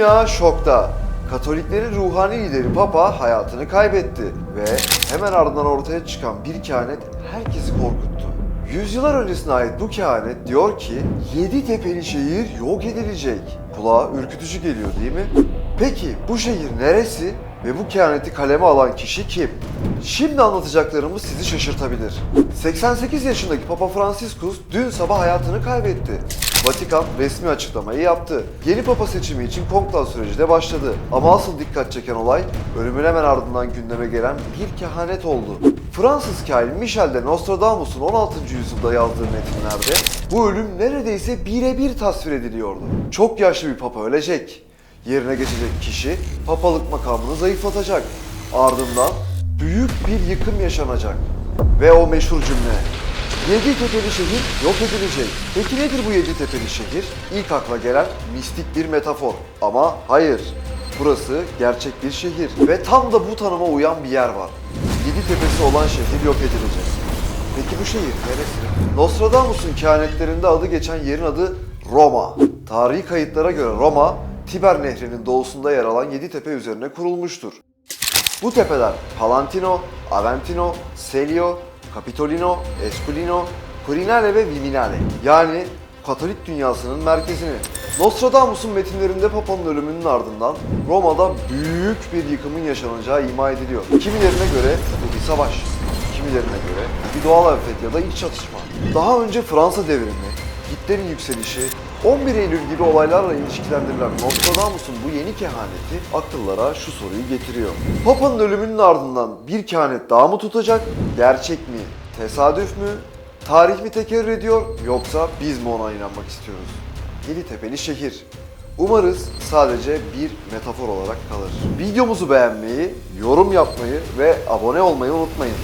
Dünya şokta. Katoliklerin ruhani lideri Papa hayatını kaybetti ve hemen ardından ortaya çıkan bir kehanet herkesi korkuttu. Yüzyıllar öncesine ait bu kehanet diyor ki yedi tepeli şehir yok edilecek. Kulağa ürkütücü geliyor değil mi? Peki bu şehir neresi ve bu kehaneti kaleme alan kişi kim? Şimdi anlatacaklarımız sizi şaşırtabilir. 88 yaşındaki Papa Franciscus dün sabah hayatını kaybetti. Vatikan resmi açıklamayı yaptı. Yeni papa seçimi için konklav süreci de başladı. Ama asıl dikkat çeken olay ölümün hemen ardından gündeme gelen bir kehanet oldu. Fransız kahin Michel de Nostradamus'un 16. yüzyılda yazdığı metinlerde bu ölüm neredeyse birebir tasvir ediliyordu. Çok yaşlı bir papa ölecek. Yerine geçecek kişi papalık makamını zayıflatacak. Ardından büyük bir yıkım yaşanacak. Ve o meşhur cümle Yedi tepeli şehir yok edilecek. Peki nedir bu yedi tepeli şehir? İlk akla gelen mistik bir metafor. Ama hayır. Burası gerçek bir şehir. Ve tam da bu tanıma uyan bir yer var. Yedi tepesi olan şehir yok edilecek. Peki bu şehir neresi? Nostradamus'un kehanetlerinde adı geçen yerin adı Roma. Tarihi kayıtlara göre Roma, Tiber Nehri'nin doğusunda yer alan yedi tepe üzerine kurulmuştur. Bu tepeler Palantino, Aventino, Celio, Capitolino, Esculino, Quirinale ve Viminale yani Katolik dünyasının merkezini. Nostradamus'un metinlerinde Papa'nın ölümünün ardından Roma'da büyük bir yıkımın yaşanacağı ima ediliyor. Kimilerine göre bu bir savaş, kimilerine göre bir doğal afet ya da iç çatışma. Daha önce Fransa devrimi, Hitler'in yükselişi, 11 Eylül gibi olaylarla ilişkilendirilen Nostradamus'un bu yeni kehaneti akıllara şu soruyu getiriyor. Papa'nın ölümünün ardından bir kehanet daha mı tutacak? Gerçek mi? Tesadüf mü? Tarih mi tekerrür ediyor yoksa biz mi ona inanmak istiyoruz? Yeditepe'li şehir. Umarız sadece bir metafor olarak kalır. Videomuzu beğenmeyi, yorum yapmayı ve abone olmayı unutmayın.